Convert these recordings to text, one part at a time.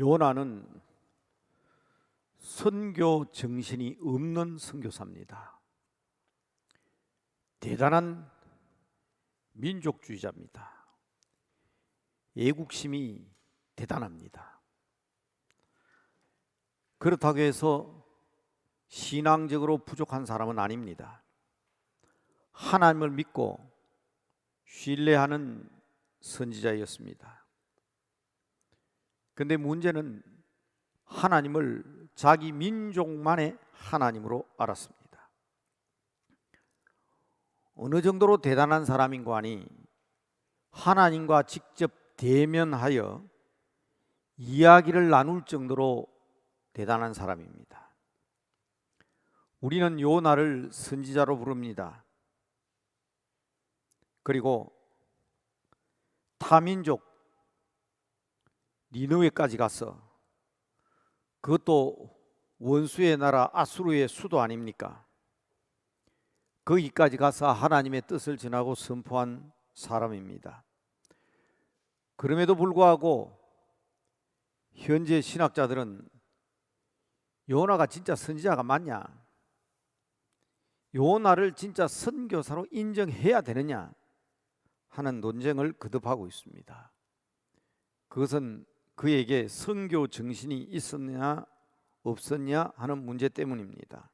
요나는 선교 정신이 없는 선교사입니다. 대단한 민족주의자입니다. 애국심이 대단합니다. 그렇다고 해서 신앙적으로 부족한 사람은 아닙니다. 하나님을 믿고 신뢰하는 선지자였습니다. 근데 문제는 하나님을 자기 민족만의 하나님으로 알았습니다. 어느 정도로 대단한 사람인고 하니 하나님과 직접 대면하여 이야기를 나눌 정도로 대단한 사람입니다. 우리는 요나를 선지자로 부릅니다. 그리고 타민족 니느웨까지 가서 그것도 원수의 나라 아수르의 수도 아닙니까? 거기까지 가서 하나님의 뜻을 전하고 선포한 사람입니다. 그럼에도 불구하고 현재 신학자들은 요나가 진짜 선지자가 맞냐? 요나를 진짜 선교사로 인정해야 되느냐? 하는 논쟁을 거듭하고 있습니다. 그것은 그에게 선교 정신이 있었냐 없었냐 하는 문제 때문입니다.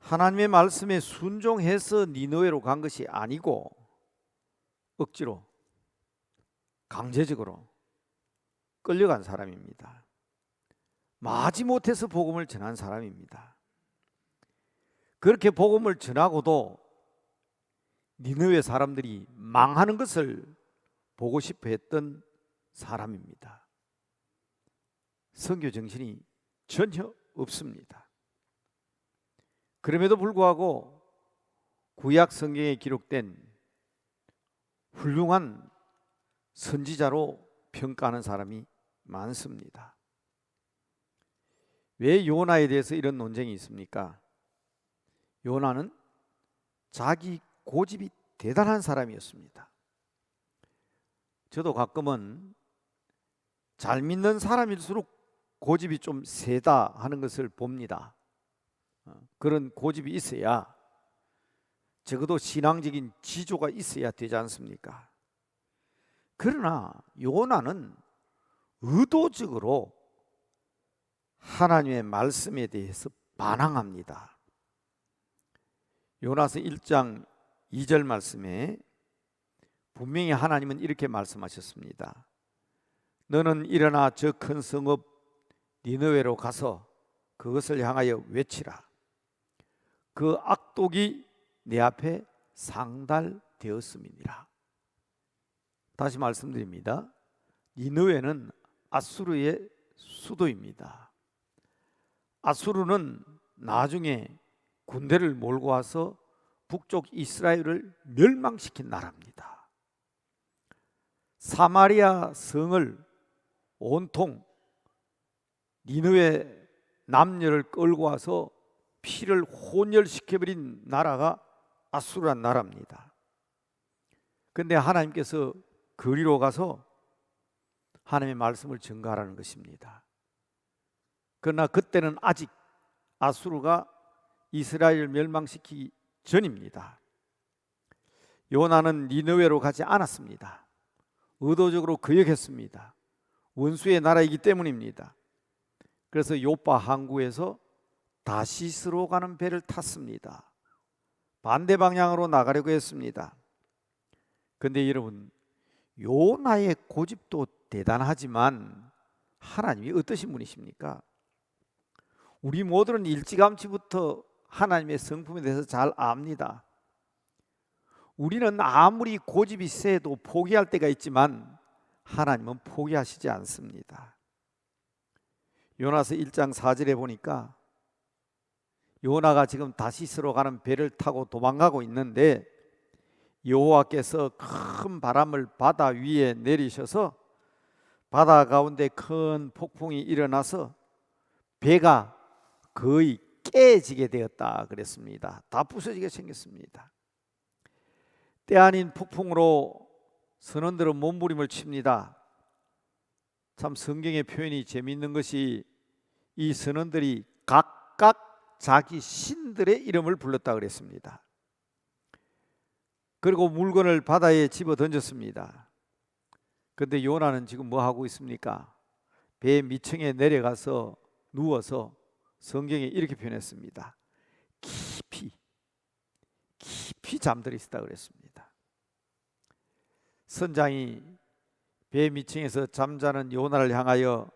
하나님의 말씀에 순종해서 니느웨로 간 것이 아니고 억지로 강제적으로 끌려간 사람입니다. 마지못해서 복음을 전한 사람입니다. 그렇게 복음을 전하고도 니느웨 사람들이 망하는 것을 보고 싶어 했던 사람입니다. 선교 정신이 전혀 없습니다. 그럼에도 불구하고 구약 성경에 기록된 훌륭한 선지자로 평가하는 사람이 많습니다. 왜 요나에 대해서 이런 논쟁이 있습니까? 요나는 자기 고집이 대단한 사람이었습니다. 저도 가끔은 잘 믿는 사람일수록 고집이 좀 세다 하는 것을 봅니다. 어, 그런 고집이 있어야 적어도 신앙적인 지조가 있어야 되지 않습니까? 그러나 요나는 의도적으로 하나님의 말씀에 대해서 반항합니다. 요나서 1장 2절 말씀에 분명히 하나님은 이렇게 말씀하셨습니다. 너는 일어나 저 큰 성읍 니느웨로 가서 그것을 향하여 외치라. 그 악독이 내 앞에 상달되었음이니라. 다시 말씀드립니다. 니느웨는 아수르의 수도입니다. 아수르는 나중에 군대를 몰고 와서 북쪽 이스라엘을 멸망시킨 나라입니다. 사마리아 성을 온통 니느웨 남녀를 끌고 와서 피를 혼혈시켜버린 나라가 아수르란 나라입니다. 근데 하나님께서 거리로 가서 하나님의 말씀을 증가하라는 것입니다. 그러나 그때는 아직 아수르가 이스라엘을 멸망시키기 전입니다. 요나는 니느웨로 가지 않았습니다. 의도적으로 거역했습니다. 원수의 나라이기 때문입니다. 그래서 요파 항구에서 다시스로 가는 배를 탔습니다. 반대 방향으로 나가려고 했습니다. 근데 여러분 요나의 고집도 대단하지만 하나님이 어떠신 분이십니까? 우리 모두는 일찌감치부터 하나님의 성품에 대해서 잘 압니다. 우리는 아무리 고집이 세도 포기할 때가 있지만 하나님은 포기하시지 않습니다. 요나서 1장 4절에 보니까 요나가 지금 다시스로 가는 배를 타고 도망가고 있는데 여호와께서 큰 바람을 바다 위에 내리셔서 바다 가운데 큰 폭풍이 일어나서 배가 거의 깨지게 되었다 그랬습니다. 다 부서지게 생겼습니다. 때 아닌 폭풍으로 선원들은 몸부림을 칩니다. 참 성경의 표현이 재미있는 것이 이 선원들이 각각 자기 신들의 이름을 불렀다 그랬습니다. 그리고 물건을 바다에 집어 던졌습니다. 근데 요나는 지금 뭐 하고 있습니까? 배 밑층에 내려가서 누워서 성경에 이렇게 표현했습니다. 깊이 깊이 잠들어 있다 그랬습니다. 선장이 배 밑층에서 잠자는 요나를 향하여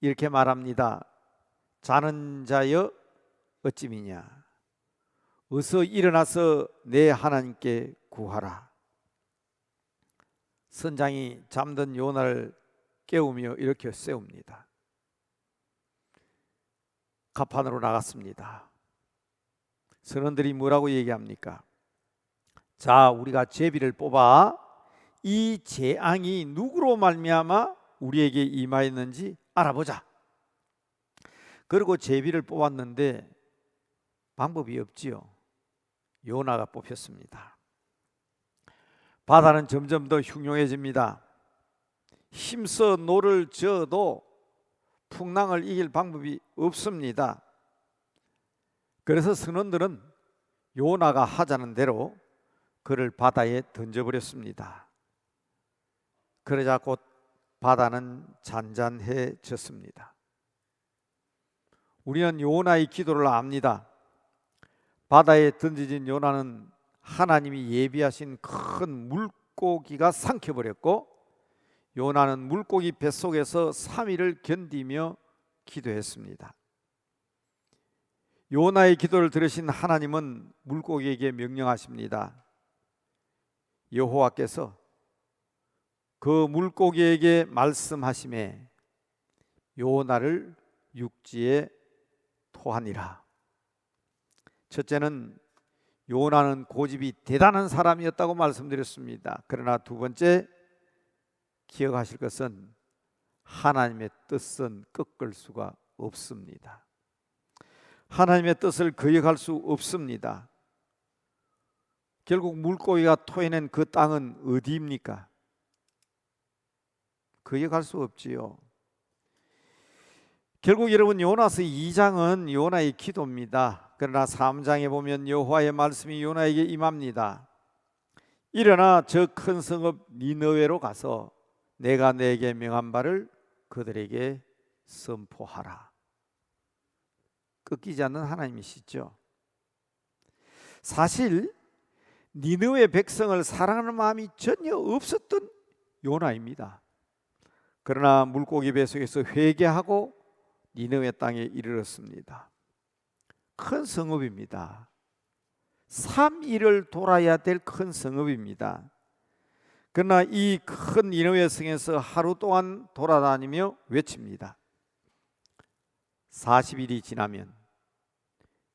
이렇게 말합니다. 자는 자여 어찌 미냐? 어서 일어나서 내 하나님께 구하라. 선장이 잠든 요나를 깨우며 이렇게 세웁니다. 갑판으로 나갔습니다. 선원들이 뭐라고 얘기합니까? 자, 우리가 제비를 뽑아 이 재앙이 누구로 말미암아 우리에게 임하였는지 알아보자. 그리고 제비를 뽑았는데 방법이 없지요. 요나가 뽑혔습니다. 바다는 점점 더 흉흉해집니다. 힘써 노를 저어도 풍랑을 이길 방법이 없습니다. 그래서 선원들은 요나가 하자는 대로 그를 바다에 던져버렸습니다. 그러자 곧 바다는 잔잔해졌습니다. 우리는 요나의 기도를 압니다. 바다에 던져진 요나는 하나님이 예비하신 큰 물고기가 삼켜버렸고 요나는 물고기 뱃속에서 3일을 견디며 기도했습니다. 요나의 기도를 들으신 하나님은 물고기에게 명령하십니다. 여호와께서 그 물고기에게 말씀하심에 요나를 육지에 토하니라. 첫째는 요나는 고집이 대단한 사람이었다고 말씀드렸습니다. 그러나 두 번째 기억하실 것은 하나님의 뜻은 꺾을 수가 없습니다. 하나님의 뜻을 거역할 수 없습니다. 결국 물고기가 토해낸 그 땅은 어디입니까? 거역할 수 없지요. 결국 여러분 요나서 2장은 요나의 기도입니다. 그러나 3장에 보면 여호와의 말씀이 요나에게 임합니다. 일어나 저 큰 성읍 니느웨로 가서 내가 내게 명한 바를 그들에게 선포하라. 꺾이지 않는 하나님이시죠. 사실 니느웨 백성을 사랑하는 마음이 전혀 없었던 요나입니다. 그러나 물고기 뱃속에서 회개하고 니느웨 땅에 이르렀습니다. 큰 성읍입니다. 3일을 돌아야 될 큰 성읍입니다. 그러나 이 큰 니느웨 성에서 하루 동안 돌아다니며 외칩니다. 40일이 지나면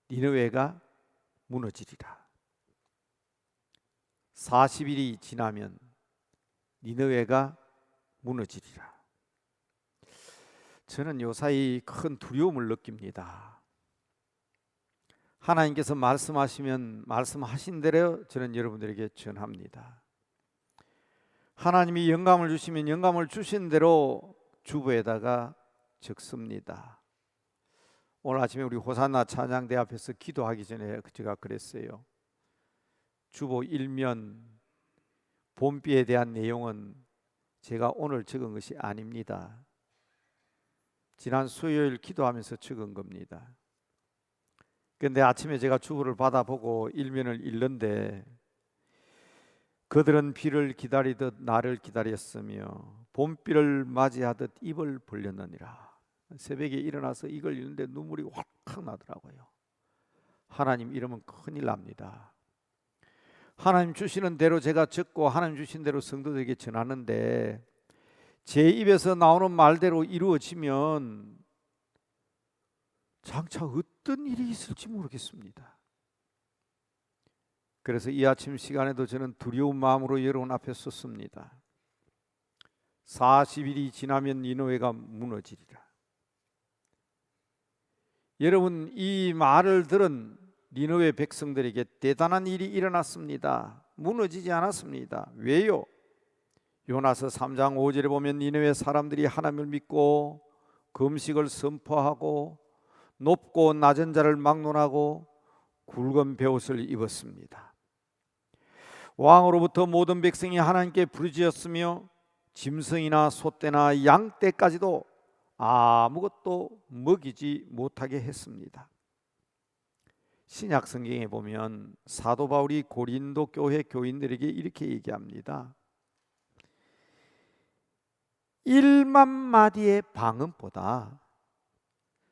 니느웨가 무너지리라. 40일이 지나면 니느웨가 무너지리라. 저는 요사이 큰 두려움을 느낍니다. 하나님께서 말씀하시면 말씀하신 대로 저는 여러분들에게 전합니다. 하나님이 영감을 주시면 영감을 주신 대로 주부에다가 적습니다. 오늘 아침에 우리 호산나 찬양대 앞에서 기도하기 전에 제가 그랬어요. 주보 일면 봄비에 대한 내용은 제가 오늘 적은 것이 아닙니다. 지난 수요일 기도하면서 적은 겁니다. 근데 아침에 제가 주보를 받아보고 일면을 읽는데 그들은 비를 기다리듯 나를 기다렸으며 봄비를 맞이하듯 입을 벌렸느니라. 새벽에 일어나서 이걸 읽는데 눈물이 확확 나더라고요. 하나님 이러면 큰일 납니다. 하나님 주시는 대로 제가 적고 하나님 주신 대로 성도들에게 전하는데 제 입에서 나오는 말대로 이루어지면 장차 어떤 일이 있을지 모르겠습니다. 그래서 이 아침 시간에도 저는 두려운 마음으로 여러분 앞에 섰습니다. 40일이 지나면 니노웨가 무너지리라. 여러분 이 말을 들은 니느웨 백성들에게 대단한 일이 일어났습니다. 무너지지 않았습니다. 왜요? 요나서 3장 5절에 보면 니네웨 사람들이 하나님을 믿고 금식을 선포하고 높고 낮은 자를 막론하고 굵은 베옷을 입었습니다. 왕으로부터 모든 백성이 하나님께 부르짖었으며 짐승이나 소떼나 양떼까지도 아무것도 먹이지 못하게 했습니다. 신약 성경에 보면 사도 바울이 고린도 교회 교인들에게 이렇게 얘기합니다. 1만 마디의 방언보다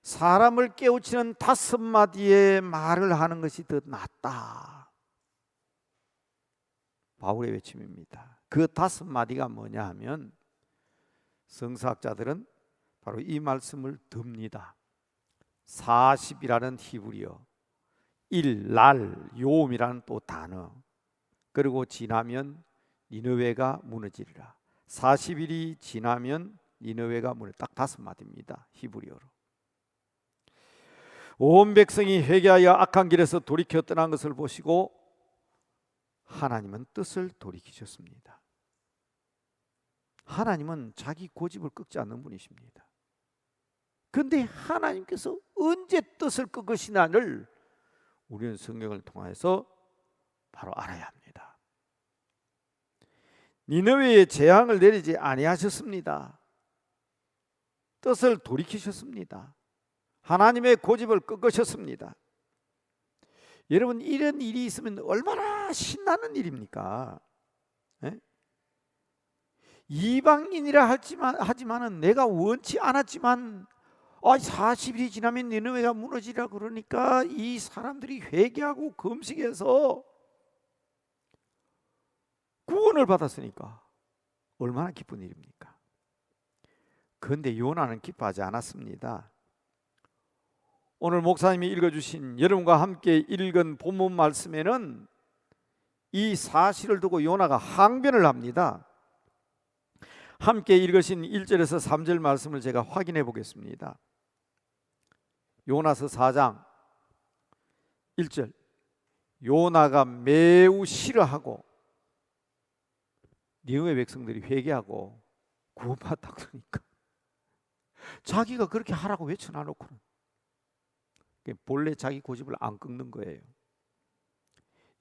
사람을 깨우치는 다섯 마디의 말을 하는 것이 더 낫다. 바울의 외침입니다. 그 다섯 마디가 뭐냐 하면 성사학자들은 바로 이 말씀을 듭니다. 40이라는 히브리어, 일, 날, 요음이라는 또 단어, 그리고 지나면 니느웨가 무너지리라. 40일이 지나면 니느웨가 무너 딱 다섯 마디입니다. 히브리어로. 온 백성이 회개하여 악한 길에서 돌이켜 떠난 것을 보시고 하나님은 뜻을 돌이키셨습니다. 하나님은 자기 고집을 꺾지 않는 분이십니다. 근데 하나님께서 언제 뜻을 꺾으시나를 우리는 성경을 통해서 바로 알아야 합니다. 니느웨에 재앙을 내리지 아니하셨습니다. 뜻을 돌이키셨습니다. 하나님의 고집을 꺾으셨습니다. 여러분 이런 일이 있으면 얼마나 신나는 일입니까? 에? 이방인이라 하지만 하지만은 내가 원치 않았지만 아, 40일이 지나면 니느웨가 무너지라 그러니까 이 사람들이 회개하고 금식해서 구원을 받았으니까 얼마나 기쁜 일입니까? 그런데 요나는 기뻐하지 않았습니다. 오늘 목사님이 읽어주신 여러분과 함께 읽은 본문 말씀에는 이 사실을 두고 요나가 항변을 합니다. 함께 읽으신 1절에서 3절 말씀을 제가 확인해 보겠습니다. 요나서 4장 1절 요나가 매우 싫어하고 니느웨 백성들이 회개하고 구원받다 그러니까 자기가 그렇게 하라고 외쳐놔놓고는 본래 자기 고집을 안 꺾는 거예요.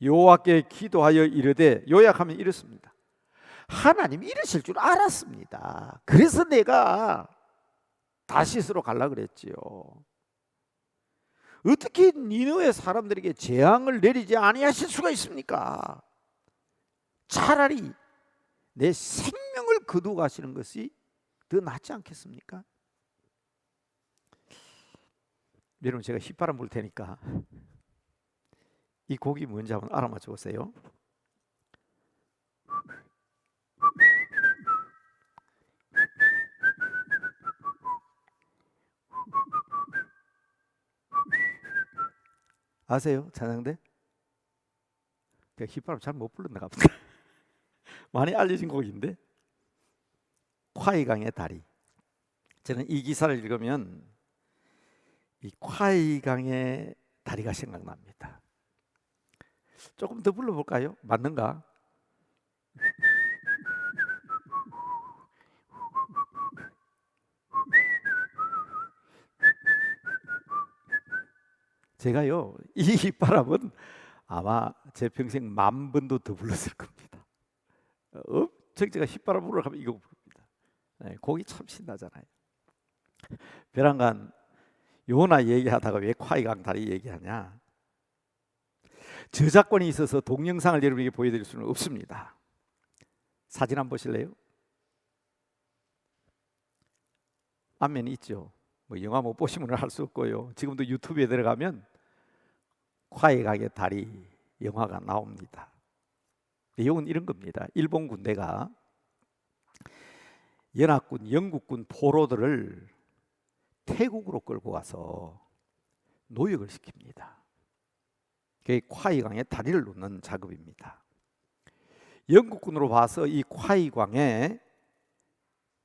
여호와께 기도하여 이르되 요약하면 이렇습니다. 하나님 이러실 줄 알았습니다. 그래서 내가 다시스로 갈라 그랬지요. 어떻게 니느웨 사람들에게 재앙을 내리지 아니하실 수가 있습니까? 차라리 내 생명을 거두 가시는 것이 더 낫지 않겠습니까? 여러분 제가 휘바람 불 테니까 이 곡이 뭔지 한번 알아맞혀 보세요. 아세요? 찬양대? 휘바람 잘 못 불렀나 보다. 많이 알려진 곡인데 콰이강의 다리. 저는 이 기사를 읽으면 이 콰이강의 다리가 생각납니다. 조금 더 불러볼까요? 맞는가? 제가요 이 바람은 아마 제 평생 만 번도 더 불렀을 겁니다. 엄청 제가 휘바람 불어 가면 이거 부릅니다. 네, 곡이 참 신나잖아요. 벼랑간 요나 얘기하다가 왜 콰이강 다리 얘기하냐? 저작권이 있어서 동영상을 여러분에게 보여드릴 수는 없습니다. 사진 한번 보실래요? 앞면이 있죠. 뭐 영화 못 보시면 할수 없고요. 지금도 유튜브에 들어가면 콰이강의 다리 영화가 나옵니다. 내용은 이런 겁니다. 일본 군대가 연합군, 영국군 포로들을 태국으로 끌고 가서 노역을 시킵니다. 그게 콰이강에 다리를 놓는 작업입니다. 영국군으로 봐서 이 콰이강에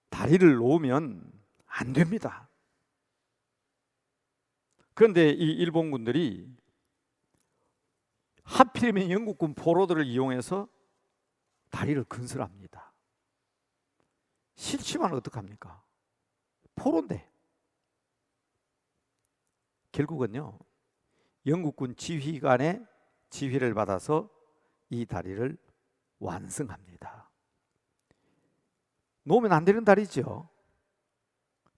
다리를 놓으면 안 됩니다. 그런데 이 일본군들이 하필이면 영국군 포로들을 이용해서 다리를 건설합니다. 싫지만 어떡합니까? 포로인데. 결국은요. 영국군 지휘관의 지휘를 받아서 이 다리를 완성합니다. 놓으면 안 되는 다리죠.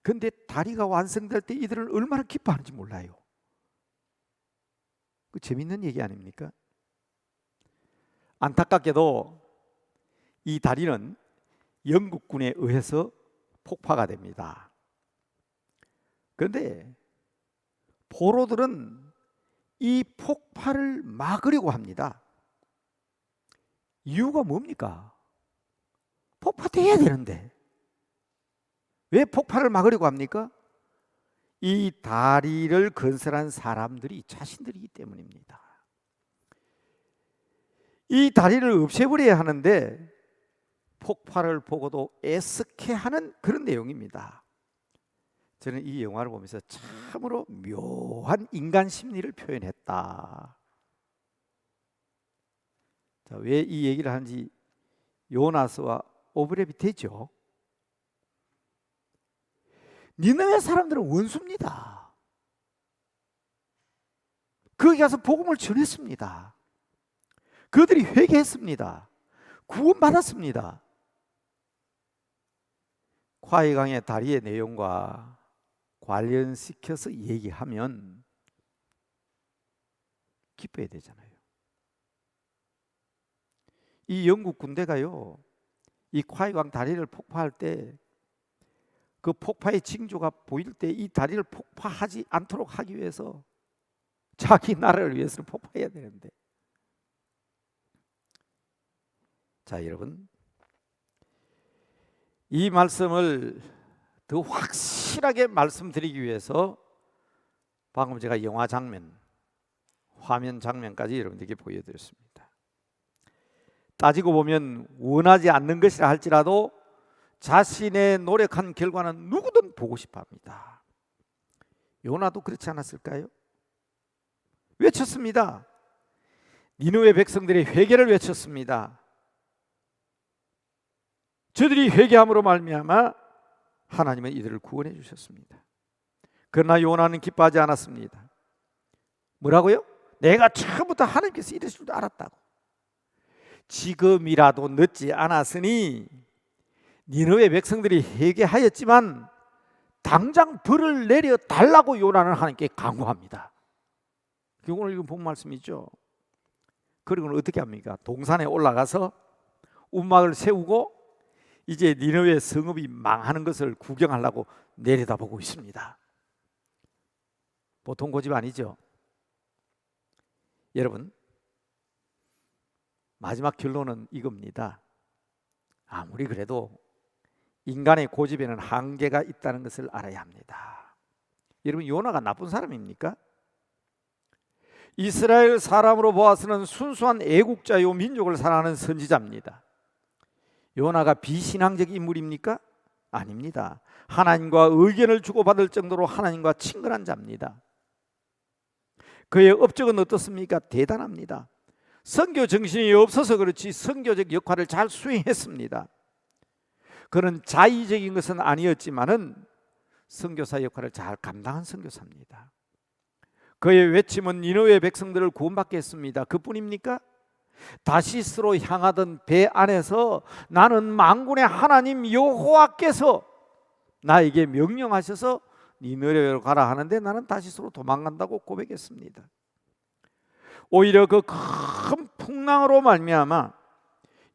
근데 다리가 완성될 때 이들은 얼마나 기뻐하는지 몰라요. 그 재밌는 얘기 아닙니까? 안타깝게도 이 다리는 영국군에 의해서 폭파가 됩니다. 그런데 포로들은 이 폭파를 막으려고 합니다. 이유가 뭡니까? 폭파돼야 되는데 왜 폭발을 막으려고 합니까? 이 다리를 건설한 사람들이 자신들이기 때문입니다. 이 다리를 없애버려야 하는데 폭발을 보고도 애석해 하는 그런 내용입니다. 저는 이 영화를 보면서 참으로 묘한 인간 심리를 표현했다. 자, 왜 이 얘기를 하는지 요나스와 오브랩이 되죠. 니네의 사람들은 원수입니다. 거기 가서 복음을 전했습니다. 그들이 회개했습니다. 구원받았습니다. 과이강의 다리의 내용과 관련시켜서 얘기하면 기뻐야 되잖아요. 이 영국 군대가요, 이 과이강 다리를 폭파할 때 그 폭파의 징조가 보일 때 이 다리를 폭파하지 않도록 하기 위해서 자기 나라를 위해서 폭파해야 되는데 자 여러분 이 말씀을 더 확실하게 말씀드리기 위해서 방금 제가 영화 장면 화면 장면까지 여러분들에게 보여드렸습니다 따지고 보면 원하지 않는 것이라 할지라도 자신의 노력한 결과는 누구든 보고 싶어 합니다. 요나도 그렇지 않았을까요? 외쳤습니다. 니누의 백성들이 회개를 외쳤습니다. 저들이 회개함으로 말미암아 하나님은 이들을 구원해 주셨습니다. 그러나 요나는 기뻐하지 않았습니다. 뭐라고요? 내가 처음부터 하나님께서 이러실 줄 알았다고. 지금이라도 늦지 않았으니 니느웨 백성들이 회개하였지만 당장 벌을 내려 달라고 요나는 하나님께 강구합니다. 그 오늘 읽은 본 말씀이죠. 그리고는 어떻게 합니까? 동산에 올라가서 움막을 세우고 이제 니느웨 성읍이 망하는 것을 구경하려고 내려다보고 있습니다. 보통 고집 아니죠. 여러분 마지막 결론은 이겁니다. 아무리 그래도 인간의 고집에는 한계가 있다는 것을 알아야 합니다. 여러분 요나가 나쁜 사람입니까? 이스라엘 사람으로 보아서는 순수한 애국자요 민족을 사랑하는 선지자입니다. 요나가 비신앙적 인물입니까? 아닙니다. 하나님과 의견을 주고받을 정도로 하나님과 친근한 자입니다. 그의 업적은 어떻습니까? 대단합니다. 선교 정신이 없어서 그렇지 선교적 역할을 잘 수행했습니다. 그는 자의적인 것은 아니었지만은 선교사 역할을 잘 감당한 선교사입니다. 그의 외침은 니노의 백성들을 구원받게 했습니다. 그뿐입니까? 다시스로 향하던 배 안에서 나는 만군의 하나님 여호와께서 나에게 명령하셔서 니느웨로 가라 하는데 나는 다시스로 도망간다고 고백했습니다. 오히려 그 큰 풍랑으로 말미암아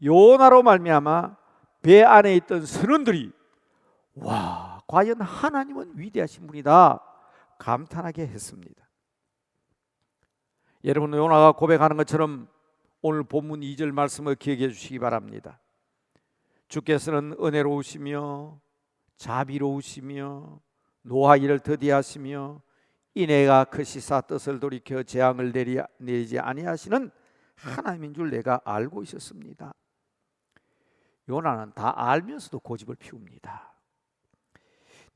요나로 말미암아 배 안에 있던 선원들이 와 과연 하나님은 위대하신 분이다 감탄하게 했습니다. 여러분 요나가 고백하는 것처럼 오늘 본문 2절 말씀을 기억해 주시기 바랍니다. 주께서는 은혜로우시며 자비로우시며 노하기를 더디하시며 이내가 크시사 뜻을 돌이켜 재앙을 내리, 내리지 아니하시는 하나님인 줄 내가 알고 있었습니다. 요나는 다 알면서도 고집을 피웁니다.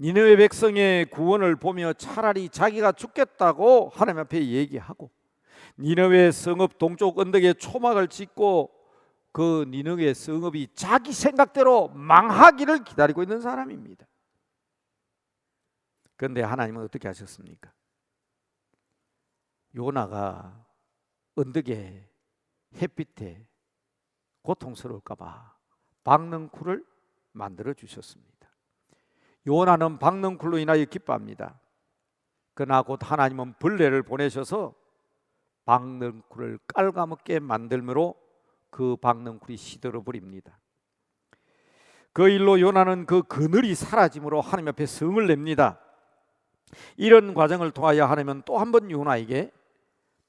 니느웨 백성의 구원을 보며 차라리 자기가 죽겠다고 하나님 앞에 얘기하고 니느웨 성읍 동쪽 언덕에 초막을 짓고 그 니느웨 성읍이 자기 생각대로 망하기를 기다리고 있는 사람입니다. 그런데 하나님은 어떻게 하셨습니까? 요나가 언덕에 햇빛에 고통스러울까봐 박능쿨을 만들어 주셨습니다. 요나는 박능쿨로 인하여 기뻐합니다. 그러나 곧 하나님은 벌레를 보내셔서 박능쿨을 깔가먹게 만들므로 그 박능쿨이 시들어 버립니다. 그 일로 요나는 그 그늘이 사라짐으로 하나님 앞에 성을 냅니다. 이런 과정을 통하여 하나님은 또 한 번 요나에게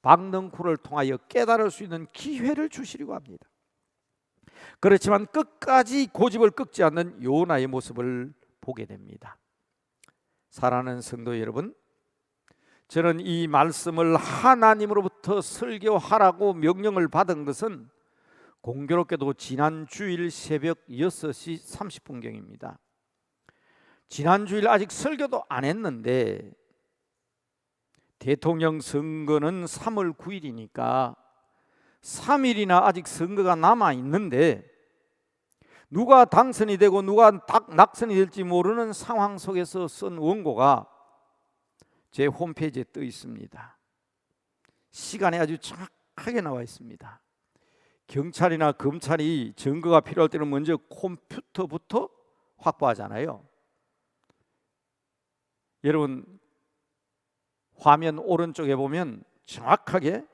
박능쿨을 통하여 깨달을 수 있는 기회를 주시려고 합니다. 그렇지만 끝까지 고집을 꺾지 않는 요나의 모습을 보게 됩니다. 사랑하는 성도 여러분, 저는 이 말씀을 하나님으로부터 설교하라고 명령을 받은 것은 공교롭게도 지난 주일 새벽 6시 30분경입니다. 지난 주일 아직 설교도 안 했는데 대통령 선거는 3월 9일이니까 3일이나 아직 선거가 남아 있는데 누가 당선이 되고 누가 낙선이 될지 모르는 상황 속에서 쓴 원고가 제 홈페이지에 떠 있습니다. 시간이 아주 정확하게 나와 있습니다. 경찰이나 검찰이 증거가 필요할 때는 먼저 컴퓨터부터 확보하잖아요. 여러분 화면 오른쪽에 보면 정확하게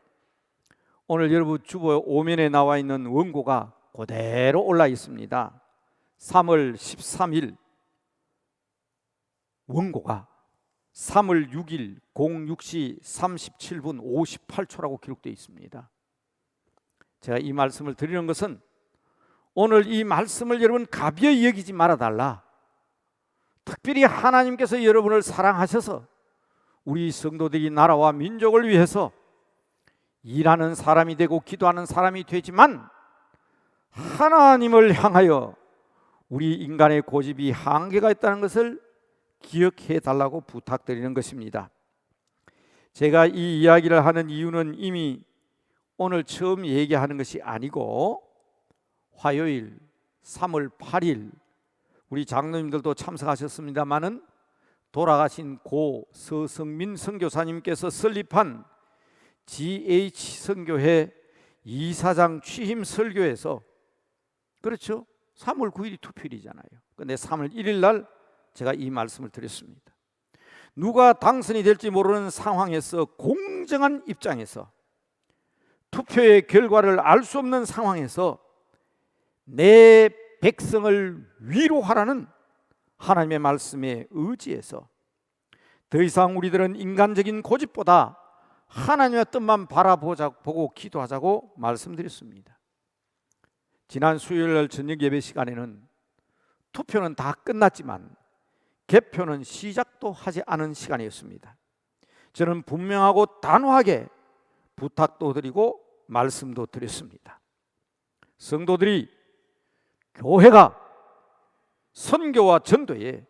오늘 여러분 주보 오면에 나와 있는 원고가 그대로 올라 있습니다. 3월 13일 원고가 3월 6일 06시 37분 58초라고 기록되어 있습니다. 제가 이 말씀을 드리는 것은 오늘 이 말씀을 여러분 가벼이 여기지 말아 달라. 특별히 하나님께서 여러분을 사랑하셔서 우리 성도들이 나라와 민족을 위해서 일하는 사람이 되고 기도하는 사람이 되지만 하나님을 향하여 우리 인간의 고집이 한계가 있다는 것을 기억해 달라고 부탁드리는 것입니다. 제가 이 이야기를 하는 이유는 이미 오늘 처음 얘기하는 것이 아니고 화요일 3월 8일 우리 장로님들도 참석하셨습니다마는 돌아가신 고 서성민 선교사님께서 설립한 GH 선교회 이사장 취임 설교에서 그렇죠. 3월 9일이 투표일이잖아요. 근데 3월 1일 날 제가 이 말씀을 드렸습니다. 누가 당선이 될지 모르는 상황에서 공정한 입장에서 투표의 결과를 알 수 없는 상황에서 내 백성을 위로하라는 하나님의 말씀에 의지해서 더 이상 우리들은 인간적인 고집보다 하나님의 뜻만 바라보자 보고 기도하자고 말씀드렸습니다. 지난 수요일 날 저녁 예배 시간에는 투표는 다 끝났지만 개표는 시작도 하지 않은 시간이었습니다. 저는 분명하고 단호하게 부탁도 드리고 말씀도 드렸습니다. 성도들이 교회가 선교와 전도에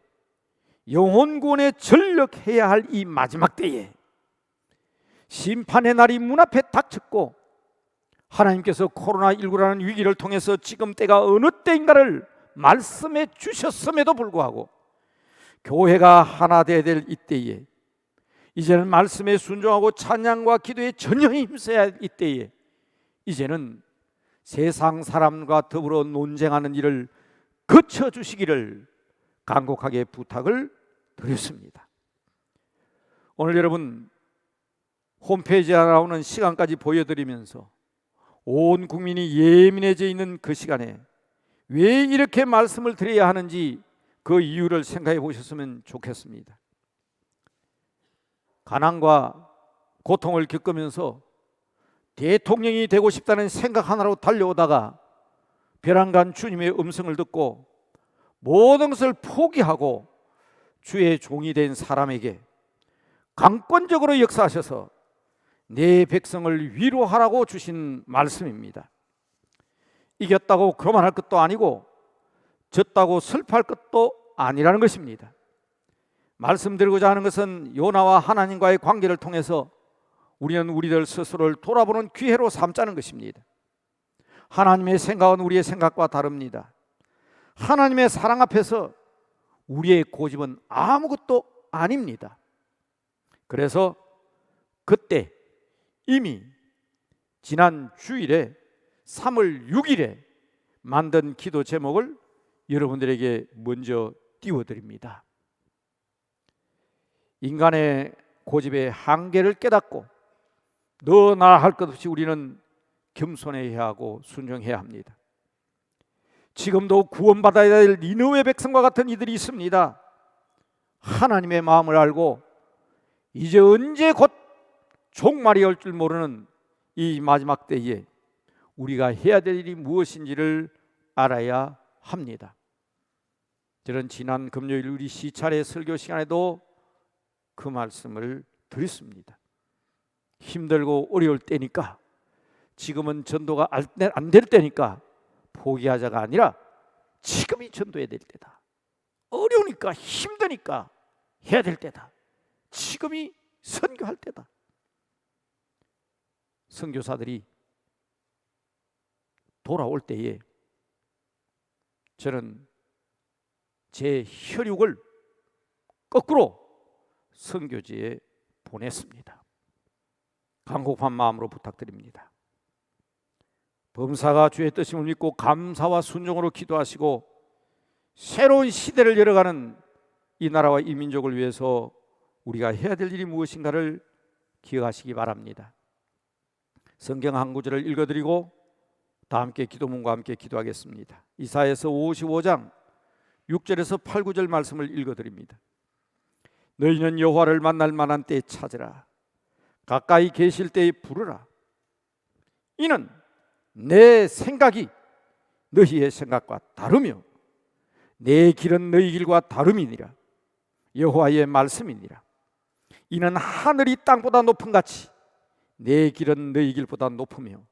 영혼군에 전력해야 할 이 마지막 때에 심판의 날이 문 앞에 닥쳤고 하나님께서 코로나19라는 위기를 통해서 지금 때가 어느 때인가를 말씀해 주셨음에도 불구하고 교회가 하나 되어야 될 이때에 이제는 말씀에 순종하고 찬양과 기도에 전혀 힘써야 할 이때에 이제는 세상 사람과 더불어 논쟁하는 일을 거쳐 주시기를 간곡하게 부탁을 드렸습니다. 오늘 여러분 홈페이지에 나오는 시간까지 보여드리면서 온 국민이 예민해져 있는 그 시간에 왜 이렇게 말씀을 드려야 하는지 그 이유를 생각해 보셨으면 좋겠습니다. 가난과 고통을 겪으면서 대통령이 되고 싶다는 생각 하나로 달려오다가 벼랑간 주님의 음성을 듣고 모든 것을 포기하고 주의 종이 된 사람에게 강권적으로 역사하셔서 내 백성을 위로하라고 주신 말씀입니다. 이겼다고 교만할 것도 아니고 졌다고 슬퍼할 것도 아니라는 것입니다. 말씀드리고자 하는 것은 요나와 하나님과의 관계를 통해서 우리는 우리들 스스로를 돌아보는 기회로 삼자는 것입니다. 하나님의 생각은 우리의 생각과 다릅니다. 하나님의 사랑 앞에서 우리의 고집은 아무것도 아닙니다. 그래서 그때 이미 지난 주일에 3월 6일에 만든 기도 제목을 여러분들에게 먼저 띄워드립니다. 인간의 고집의 한계를 깨닫고 너 나 할 것 없이 우리는 겸손해야 하고 순종해야 합니다. 지금도 구원받아야 될 니느웨 백성과 같은 이들이 있습니다. 하나님의 마음을 알고 이제 언제 곧 종말이 올 줄 모르는 이 마지막 때에 우리가 해야 될 일이 무엇인지를 알아야 합니다. 저는 지난 금요일 우리 시찰의 설교 시간에도 그 말씀을 드렸습니다. 힘들고 어려울 때니까 지금은 전도가 안 될 때니까 포기하자가 아니라 지금이 전도해야 될 때다. 어려우니까 힘드니까 해야 될 때다. 지금이 선교할 때다. 선교사들이 돌아올 때에 저는 제 혈육을 거꾸로 선교지에 보냈습니다. 간곡한 마음으로 부탁드립니다. 범사가 주의 뜻임을 믿고 감사와 순종으로 기도하시고 새로운 시대를 열어가는 이 나라와 이 민족을 위해서 우리가 해야 될 일이 무엇인가를 기억하시기 바랍니다. 성경 한 구절을 읽어드리고 다 함께 기도문과 함께 기도하겠습니다. 이사에서 55장 6절에서 8, 9절 말씀을 읽어드립니다. 너희는 여호와를 만날 만한 때에 찾으라. 가까이 계실 때에 부르라. 이는 내 생각이 너희의 생각과 다르며 내 길은 너희 길과 다름이니라. 여호와의 말씀이니라. 이는 하늘이 땅보다 높은 같이 내 길은 너희 길보다 높으며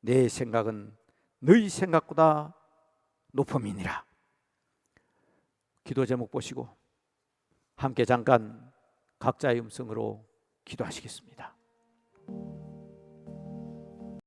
내 생각은 너희 생각보다 높음이니라. 기도 제목 보시고 함께 잠깐 각자의 음성으로 기도하시겠습니다.